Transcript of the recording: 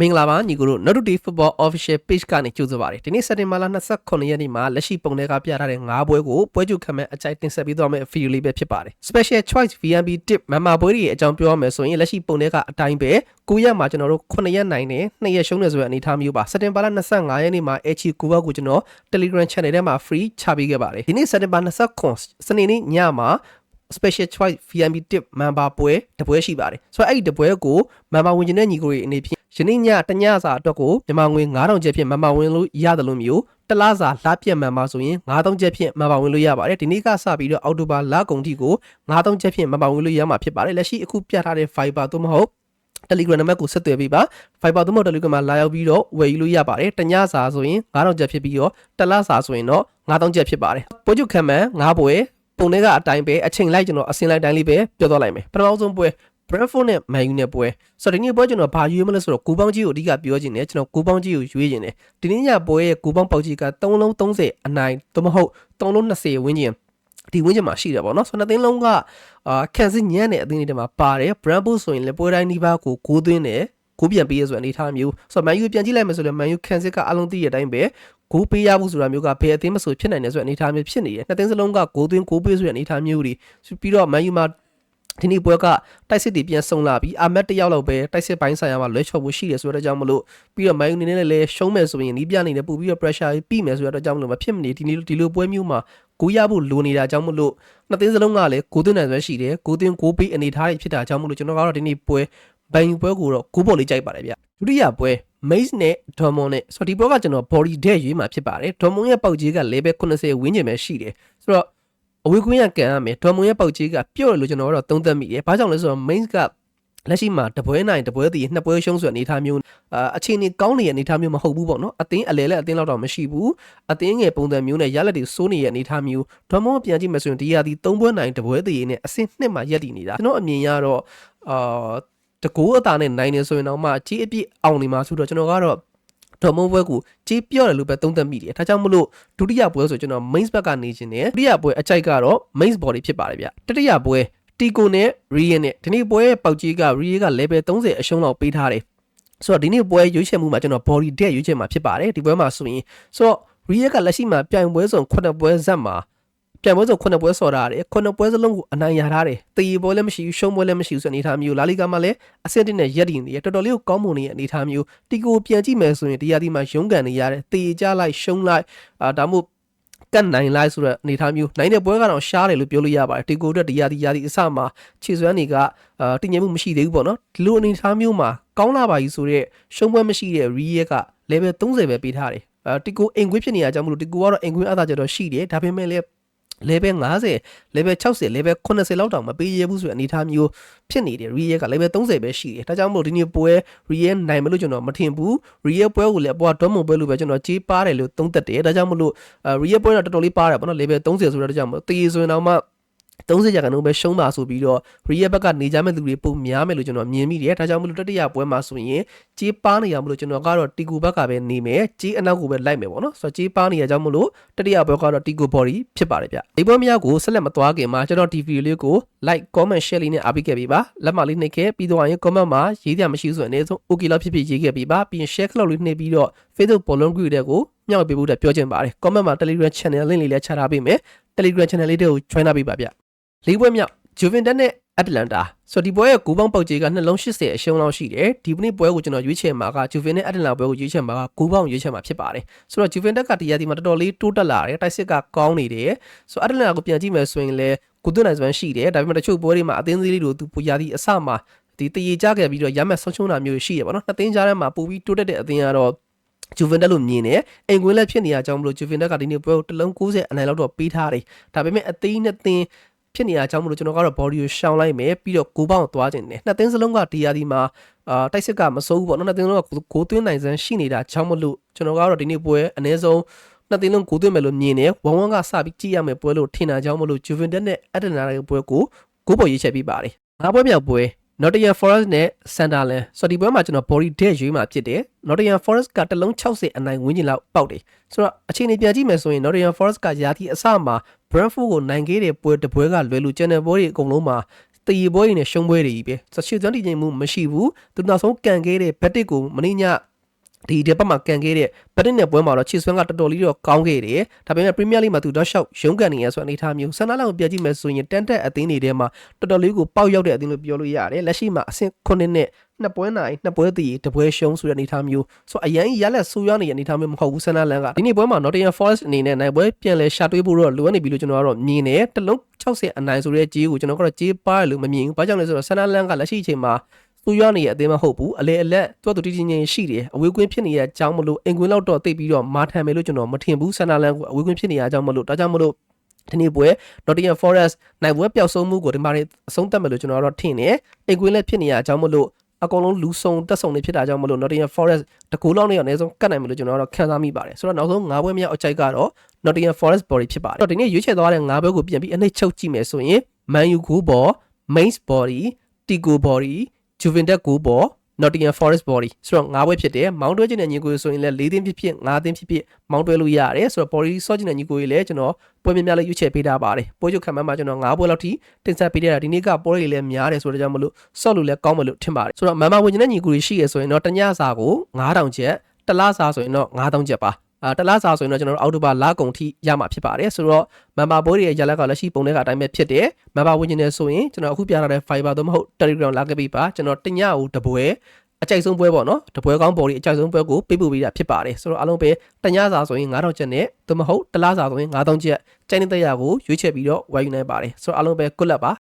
မင်္ဂလာပါညီကိုတို့ Not Today Football Official Page ကနေကြိုဆိုပါရစေဒီနေ့စက်တင်ဘာလ29ရက်နေ့မှာလက်ရှိပုံတွေကပြထားတဲ့၅ပွဲကိုပွဲချုပ်ခံမဲ့အကြိုက်တင်ဆက်ပြီးသွားမယ့် video လေးပဲဖြစ်ပါတယ် Special Choice VNB Tip မမပွဲတွေရဲ့အကြောင်းပြောရမယ်ဆိုရင်လက်ရှိပုံတွေကအတိုင်းပဲ9ရက်မှာကျွန်တော်တို့9ရက်နိုင်တယ်2ရက်ရှုံးတယ်ဆိုတဲ့အနေအထားမျိုးပါစက်တင်ဘာလ25ရက်နေ့မှာ HG 9ဘက်ကိုကျွန်တော် Telegram Channel ထဲမှာ free ချပေးခဲ့ပါတယ်ဒီနေ့စက်တင်ဘာ29စနေနေ့ညမှာ special choice VNB tip member ပွဲတပွဲရှိပါတယ်ဆိုတော့အဲ့ဒီတပွဲကို member ဝင်တဲ့ညီကိုတွေအနေဖြင့် ယနေ့ညတညစာအတွက်ကိုမြန်မာငွေ9000ကျပ်ဖြင့် member ဝင်လို့ရတယ်လို့မျိုးတလားစာလှပြက် member ဆိုရင်9000ကျပ်ဖြင့် member ဝင်လို့ရပါတယ်ဒီနေ့ကစပြီးတော့အောက်တိုဘာလကုန်ထိကို9000ကျပ်ဖြင့် member ဝင်လို့ရမှာဖြစ်ပါတယ်လက်ရှိအခုပြထားတဲ့ Viber သို့မဟုတ် Telegram နံပါတ်ကိုဆက်သွယ်ပေးပါ Viber သို့မဟုတ် Telegram မှာလာရောက်ပြီးတော့ဝယ်ယူလို့ရပါတယ်တညစာဆိုရင်9000ကျပ်ဖြစ်ပြီးတော့တလားစာဆိုရင်တော့9000ကျပ်ဖြစ်ပါတယ်ပွဲချုပ်ခံမှန်9ပွဲပုံတွေကအတိုင်းပဲအချိန်လိုက်ကျွန်တော်အစင်လိုက်တိုင်းလေးပဲပြောသွားလိုက်မယ်ပထမဆုံးပွဲ Brentford နဲ့ Man U နဲ့ပွဲဆိုတော့ဒီနေ့ပွဲကျွန်တော်ဘာရွေးမလဲဆိုတော့ကိုပေါင်းကြီးကိုအဓိကပြောချင်တယ်ကျွန်တော်ကိုပေါင်းကြီးကိုရွေးချင်တယ်ဒီနေ့ညပွဲရဲ့ကိုပေါင်းပေါက်ကြီးက3လုံး30အနိုင်သို့မဟုတ်3လုံး20ဝန်းကျင်ဒီဝင်းကျင်မှာရှိတယ်ပေါ့နော်ဆိုတော့နှစ်သိန်းလုံးကအာကန်စစ်ညံ့တဲ့အသင်းတွေထဲမှာပါတယ် Brentford ဆိုရင်လည်းပွဲတိုင်းဒီပါကို6သွင်းတယ်ကိုပြန်ပေးရဆိုတဲ့အနေအထားမျိုးဆိုတော့ Man U ပြန်ကြည့်လိုက်မယ်ဆိုတော့ Man U ကန်စစ်ကအလုံးသိရတဲ့အတိုင်းပဲဂိုးပေးရဖို့ဆိုတာမျိုးကဘယ်အသင်းမဆိုဖြစ်နိုင်တယ်ဆိုတဲ့အနေအထားမျိုးဖြစ်နေတယ်နှစ်သင်းစလုံးကဂိုးသွင်းဂိုးပေးဆိုတဲ့အနေအထားမျိုးတွေပြီးတော့ Man U မှာ ဒီနေ့ပွဲကတိုက်စစ်တွေပြန်ဆုံလာပြီးအာမက်တယောက်လောက်ပဲတိုက်စစ်ပိုင်းဆိုင်ရာမှာလွဲချော်ဖို့ရှိတယ်ဆိုတဲ့ကြောင့်မလို့ပြီးတော့ Man U နေနဲ့လည်းရှုံးမယ်ဆိုရင်နီးပြနေတယ်ပို့ပြီးတော့ pressure ပြီးမယ်ဆိုတဲ့ကြောင့်မလို့မဖြစ်မနေဒီနေ့ဒီလိုပွဲမျိုးမှာကိုရဖို့လိုနေတာကြောင့်မလို့နှစ်သင်းစလုံးကလည်းဂိုးသွင်းနိုင်စွမ်းရှိတယ်ဂိုးသွင်းဂိုးပေးအနေထားတွေဖြစ်တာကြောင့်မလို့ကျွန်တော်ကတော့ဒီနေ့ပွဲဘန်ယူပွဲကိုတော့ဂိုးပေါ်လေးကြိုက်ပါတယ်ဗျဒုတိယပွဲ Mace နဲ့ Dortmund နဲ့ဆိုတော့ဒီပွဲကကျွန်တော် body dead ရွေးမှာဖြစ်ပါတယ် Dortmund ရဲ့ပေါက်ကြီးက level 80ဝန်းကျင်ပဲရှိတယ်ဆိုတော့ အဝေးကွင်းကကန်ရမယ် Dortmund ရဲ့ပေါက်ကြီးကပြော့တယ်လို့ကျွန်တော်ကတော့သုံးသပ်မိတယ်ဘာကြောင့်လဲဆိုတော့ Mace ကလက်ရှိမှာတပွဲနိုင်တပွဲတည်နှစ်ပွဲရှုံးဆိုတဲ့အနေအထားမျိုးအာအခြေအနေကောင်းနေတဲ့အနေအထားမျိုးမဟုတ်ဘူးပေါ့နော်အသင်းအလဲလဲအသင်းလောက်တော့မရှိဘူးအသင်းငယ်ပုံစံမျိုးနဲ့ရလက်တွေစိုးနေတဲ့အနေအထားမျိုးဒေါ်မွန်ပြန်ကြည့်မယ်ဆိုရင်ဒီရာဒီ၃ပွဲနိုင်တပွဲတည်နဲ့အဆင့်နှစ်မှာရက်တည်နေတာကျွန်တော်အမြင်ရတော့အာတကူအတာနဲ့နိုင်နေဆိုရင်တော့မှကြီးအပြည့်အောင်နေမှာဆိုတော့ကျွန်တော်ကတော့ ဒေါ်မွန်ဘွဲကိုကြီးပြော့တယ်လို့ပဲသုံးသပ်မိတယ်။ဒါကြောင့်မလို့ဒုတိယပွဲဆိုကျွန်တော် main back ကနေခြင်းနဲ့ဒုတိယပွဲအကြိုက်ကတော့ main body ဖြစ်ပါတယ်ဗျ။တတိယပွဲတီကိုနဲ့ရီယန်နဲ့ဒီနေ့ပွဲရဲ့ပေါက်ကြီးကရီယန်က level 30အရှုံးလောက်ပေးထားတယ်။ဆိုတော့ဒီနေ့ပွဲရွေးချယ်မှုမှာကျွန်တော် body dead ရွေးချယ်မှာဖြစ်ပါတယ်ဒီပွဲမှာဆိုရင်ဆိုတော့ရီယန်ကလက်ရှိမှာပြိုင်ပွဲဆုံး9ပွဲဇက်မှာ ပြိုင်ပွဲဆုံး9ပွဲဆော်ထားတယ်9ပွဲစလုံးကိုအနိုင်ရထားတယ်တည်ပွဲလည်းမရှိဘူးရှုံးပွဲလည်းမရှိဘူးဆိုတဲ့အနေအထားမျိုးလာလီဂါမှာလည်းအဆင့်တစ်နဲ့ရက်တည်နေရတော်တော်လေးကိုကောင်းမွန်နေတဲ့အနေအထားမျိုးတီကိုပြန်ကြည့်မယ်ဆိုရင်တရားဒီမှာရုန်းကန်နေရတယ်တည်ကြလိုက်ရှုံးလိုက်အာဒါမှမဟုတ်ကတ်နိုင်လိုက်ဆိုတော့အနေထားမျိုးနိုင်တဲ့ပွဲကတော့ရှားတယ်လို့ပြောလို့ရပါတယ်တီကိုအတွက်ဒီယာဒီယာဒီအစမှာခြေစွမ်းတွေကအာတည်ငြိမ်မှုမရှိသေးဘူးပေါ့နော်ဒီလိုအနေထားမျိုးမှာကောင်းလာပါပြီဆိုတော့ရှုံးပွဲမရှိတဲ့ re ရက်က level 30ပဲပေးထားတယ်အာတီကိုအိမ်ခွေးဖြစ်နေရကြမလို့တီကိုကတော့အိမ်ခွေးအသာကျတော့ရှိတယ်ဒါပေမဲ့လည်း level 50 level 60 level 80လောက်တောင်မပေးရဘူးဆိုတဲ့အနေအထားမျိုးဖြစ်နေတယ် real က level 30ပဲရှိတယ်ဒါကြောင့်မလို့ဒီနေ့ပွဲ real နိုင်မလို့ကျွန်တော်မထင်ဘူး real ပွဲကိုလည်းအပေါ်က dortmund ပွဲလို့ပဲကျွန်တော်ကြေးပါတယ်လို့သုံးသက်တယ်ဒါကြောင့်မလို့ real ပွဲတော့တော်တော်လေးပါတယ်ပေါ့နော် level 30ဆိုတော့ဒါကြောင့်မလို့တေးဆိုရင်တော့မှ 30ရာခိုင်နှုန်းပဲရှုံးပါဆိုပြီးတော့ real ဘက်ကနေကြမဲ့သူတွေပုံများမယ်လို့ကျွန်တော်မြင်မိတယ်ဒါကြောင့်မလို့တတိယပွဲမှာဆိုရင်ကြေးပါနေရမလို့ကျွန်တော်ကတော့တီကူဘက်ကပဲနေမယ်ကြေးအနောက်ကိုပဲလိုက်မယ်ပေါ့နော်ဆိုတော့ကြေးပါနေရကြောင့်မလို့တတိယပွဲကတော့တီကူ body ဖြစ်ပါတယ်ဗျဒီပွဲများကိုဆက်လက်မသွားခင်မှာကျွန်တော်ဒီဗီဒီယိုလေးကို like comment share လေးနဲ့အားပေးခဲ့ပေးပါလက်မလေးနှိပ်ခဲ့ပြီးတော့ရင် comment မှာရေးကြမရှိဆိုရင်အနည်းဆုံး okay လောက်ဖြစ်ဖြစ်ရေးခဲ့ပေးပါပြီးရင် share ခလောက်လေးနှိပ်ပြီးတော့ Facebook bolon group တဲ့ကိုမျှဝေပေးဖို့တက်ပြောချင်ပါတယ် comment မှာ Telegram channel link လေးလည်းချထားပေးမယ် Telegram channel လေးတွေကို join ပေးပါဗျ လေးပွဲမြောက် Juventus နဲ့ Atlanta ဆိုတော့ဒီပွဲရဲ့ဂိုးပေါင်းပေါက်ကြေးကနှလုံး80အရှုံးလောက်ရှိတယ်ဒီနေ့ပွဲကိုကျွန်တော်ရွေးချယ်မှာက Juventus နဲ့ Atlanta ပွဲကိုရွေးချယ်မှာကဂိုးပေါင်းရွေးချယ်မှာဖြစ်ပါတယ်ဆိုတော့ Juventus ကတရားဒီမှာတော်တော်လေးတိုးတက်လာတယ်တိုက်စစ်ကကောင်းနေတယ်ဆိုတော့ Atlanta ကိုပြန်ကြည့်မယ်ဆိုရင်လည်းကိုသွင်းနိုင်စွမ်းရှိတယ်ဒါပေမဲ့တချို့ပွဲတွေမှာအသင်းသေးလေးတို့သူပူရသည်အစမှာဒီတရေကြခဲ့ပြီးတော့ရမက်ဆုံးရှုံးတာမျိုးရှိရပါတော့နှစ်သင်းကြားထဲမှာပိုပြီးတိုးတက်တဲ့အသင်းကတော့ဂျူဗန်တက်လို့မြင်တယ်အိမ်ကွင်းလက်ဖြစ်နေရကြောင်းမလို့ဂျူဗန်တက်ကဒီနေ့ပွဲကိုတလုံး90အနိုင်လောက်တော့ပေးထားတယ်ဒါပေမဲ့အသိနဲ့သင်း ဖြစ်နေရကြောင်းမလို့ကျွန်တော်ကတော့ body ကိုရှောင်းလိုက်မယ်ပြီးတော့ကိုပေါင်းသွားခြင်းတယ်နှစ်သင်းစလုံးကဒီယာဒီမှာအာတိုက်စစ်ကမစိုးဘူးပေါ့နော်နှစ်သင်းလုံးကကိုသွင်းနိုင်စမ်းရှိနေတာကြောင်းမလို့ကျွန်တော်ကတော့ဒီနေ့ပွဲအနည်းဆုံးနှစ်သင်းလုံးကိုသွင်းမယ်လို့မြင်တယ်ဝမ်ဝမ်ကစပြီးကြည့်ရမယ်ပွဲလို့ထင်တာကြောင်းမလို့ Juventus နဲ့ Atlanta ရဲ့ပွဲကိုကိုပေါ်ရေးချက်ပြီးပါတယ်ငါးပွဲမြောက်ပွဲ Nottingham Forest နဲ့ Sunderland ဆိုတော့ဒီပွဲမှာကျွန်တော် body dead ရွေးမှာဖြစ်တယ် Nottingham Forest ကတလုံး60အနိုင်ဝန်းကျင်လောက်ပေါက်တယ်ဆိုတော့အခြေအနေပြန်ကြည့်မယ်ဆိုရင် Nottingham Forest ကရာသီအစမှာ Brentford ကိုနိုင်ခဲ့တဲ့ပွဲတစ်ပွဲကလွယ်လို့ကျန်တဲ့ပွဲတွေအကုန်လုံးမှာတည်ပွဲတွေနဲ့ရှုံးပွဲတွေကြီးပဲဆိုတော့ရှေ့သွန်းတည်ငြိမ်မှုမရှိဘူးသူနောက်ဆုံးကန်ခဲ့တဲ့ဘက်တစ်ကိုမင်းည ဒီဒီဘက်မှာကန်ခဲ့တဲ့ဘက်တစ်နဲ့ပွဲမှာတော့ချီဆွမ်းကတော်တော်လေးတော့ကောင်းခဲ့တယ်ဒါပေမဲ့ Premier League မှာသူတော့ရှောက်ရုံးကန်နေရဆိုတဲ့အနေအထားမျိုးဆန္ဒလောက်ကိုပြကြည့်မယ်ဆိုရင်တန်တက်အသင်းတွေထဲမှာတော်တော်လေးကိုပေါက်ရောက်တဲ့အသင်းလို့ပြောလို့ရတယ်လက်ရှိမှာအဆင့်9နဲ့နှစ်ပွဲနိုင်နှစ်ပွဲတည်တပွဲရှုံးဆိုတဲ့အနေအထားမျိုးဆိုတော့အရင်ရလက်ဆူရနေတဲ့အနေအထားမျိုးမဟုတ်ဘူးဆန္ဒလန်ကဒီနေ့ပွဲမှာ Nottingham Forest အနေနဲ့နိုင်ပွဲပြန်လဲရှာတွေးဖို့တော့လိုအပ်နေပြီလို့ကျွန်တော်ကတော့မြင်တယ်တလုံး60အနိုင်ဆိုတဲ့ကြေးကိုကျွန်တော်ကတော့ကြေးပါတယ်လို့မမြင်ဘူးဘာကြောင့်လဲဆိုတော့ဆန္ဒလန်ကလက်ရှိအချိန်မှာ သူရနေတဲ့အသေးမဟုတ်ဘူးအလေအလက်သူ့သူတည်တည်ငြိမ်ရှိတယ်အဝေးကွင်းဖြစ်နေတဲ့အကြောင်းမလို့အင်ကွင်းလောက်တော့တိတ်ပြီးတော့မာထန်မယ်လို့ကျွန်တော်မထင်ဘူးဆန္ဒလန်ကိုအဝေးကွင်းဖြစ်နေတဲ့အကြောင်းမလို့ဒါကြောင့်မလို့ဒီနေ့ပွဲ Nottingham Forest နိုင်ပွဲပျောက်ဆုံးမှုကိုဒီမှာအဆုံးသတ်မယ်လို့ကျွန်တော်ကတော့ထင်တယ်အင်ကွင်းလည်းဖြစ်နေတဲ့အကြောင်းမလို့အကုန်လုံးလူဆုံတက်ဆုံနေဖြစ်တာကြောင့်မလို့ Nottingham Forest တကူလောက်နဲ့အနည်းဆုံးကတ်နိုင်မယ်လို့ကျွန်တော်ကတော့ခံစားမိပါတယ်ဆိုတော့နောက်ဆုံး၅ပွဲမြောက်အကြိုက်ကတော့ Nottingham Forest body ဖြစ်ပါတယ်။ဒီနေ့ရွေးချယ်သွားတဲ့၅ဘဲကိုပြန်ပြီးအနှိမ့်ချုပ်ကြည့်မယ်ဆိုရင် Man U ကိုဘော Mains body Tigo body Juventus ကိုဘော Nottingham Forest body ဆိုတော့၅ဘဲဖြစ်တယ်။မောင်းတွဲခြင်းနဲ့ညီကိုဆိုရင်လည်း၄သင်းဖြစ်ဖြစ်၅သင်းဖြစ်ဖြစ်မောင်းတွဲလို့ရတယ်။ဆိုတော့ body ဆော့ခြင်းနဲ့ညီကိုကြီးလည်းကျွန်တော်ပွဲများများလေးရွေးချယ်ပေးထားပါတယ်။ပွဲချုပ်ခံမှန်းမှာကျွန်တော်၅ပွဲလောက်ထိတင်ဆက်ပေးရတာဒီနေ့ကပွဲတွေလည်းများတယ်ဆိုတော့ကြောင့်မလို့ဆော့လို့လည်းကောင်းမလို့ထင်ပါတယ်။ဆိုတော့မန်မာဝင်ခြင်းနဲ့ညီကိုကြီးရှိရဆိုရင်တော့တညစာကို9000ကျပ်တလားစာဆိုရင်တော့9000ကျပ်ပါ။အာ တလားစာဆိုရင်တော့ကျွန်တော်တို့အောက်တိုဘာလကုန်ထိရမှာဖြစ်ပါတယ်ဆိုတော့မန်ပါဘိုးတွေရဲ့ရလက်ကလက်ရှိပုံတွေကအတိုင်းပဲဖြစ်တယ်မန်ပါဝင်ကျင်နေဆိုရင်ကျွန်တော်အခုပြထားတဲ့ Fiber သို့မဟုတ် Telegram လာခဲ့ပြီပါကျွန်တော်တညကိုတပွဲအကြိုက်ဆုံးပွဲပေါ့နော်တပွဲကောင်းပေါ်ဒီအကြိုက်ဆုံးပွဲကိုပေးပို့ပေးတာဖြစ်ပါတယ်ဆိုတော့အားလုံးပဲတညစာဆိုရင်9000ကျပ်နဲ့သို့မဟုတ်တလားစာဆိုရင်9000ကျပ်ကျိုင်းနေတဲ့ရကိုရွေးချယ်ပြီးတော့ဝယ်ယူနိုင်ပါတယ်ဆိုတော့အားလုံးပဲ good luck ပါ